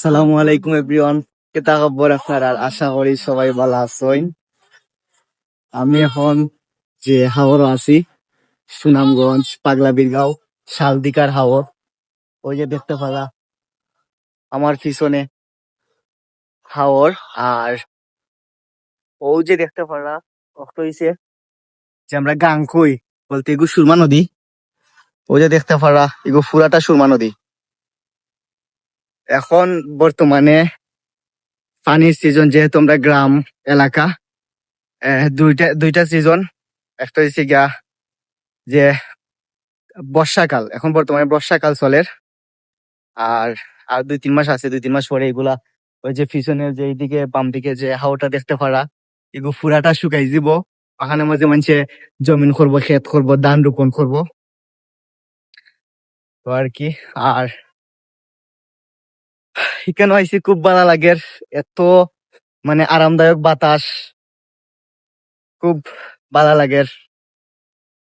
সালামু আলাইকুম এভরিওয়ান কেতা খবর আপনার? আর আশা করি সবাই ভালো আছেন। আমি এখন যে হাওর আছি, সুনামগঞ্জ পাগলা বীরগাঁও শালদিকার হাওর। ওই যে দেখতে পারা আমার পিছনে হাওর। আর ওই যে দেখতে পারা অক্ট হইছে, যে আমরা গাংকুই বলতে এগু সুরমা নদী। ওই যে দেখতে পারা এগু ফুরাটা সুরমা নদী। এখন বর্তমানে পানির সিজন যেহেতু আমরা গ্রাম, এলাকা দুইটা দুইটা সিজন একটা হচ্ছে গিয়া যে বর্ষাকাল, এখন বর্তমানে বর্ষাকাল চলে। আর আর দুই, তিন মাস আছে, দুই, তিন মাস পরে এগুলা ওই যে পিছনের যে এইদিকে বাম দিকে যে হাওটা দেখতে পারা এগুলো ফুরাটা শুকাই যাব ওখানে মাঝে মাঝে জমিন করব, ক্ষেত করব, ধান রোপণ করব। তো আর কি, আর এখানে আইসি খুব ভালো লাগে। এত মানে আরামদায়ক বাতাস। খুব ভালো লাগে।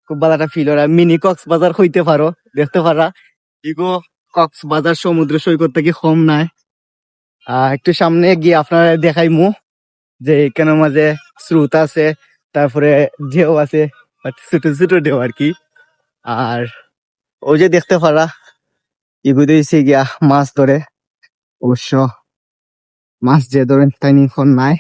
খুব ভালো একটা ফিল হয় মিনি কক্সবাজার হইতে পারো, দেখতে পারা। ইগো কক্সবাজার সমুদ্র সৈকত থেকে কম নাই। একটু সামনে গিয়ে আপনারা দেখাইমু যে এখানে মাঝে স্রোত আছে, তারপরে ঢেউ আছে ছোট ছোট ঢেউ আর কি। আর ওই যে দেখতে পারা এগুলো গিয়া মাছ ধরে। অবশ্য মাছ যে ধরেন তাই নাই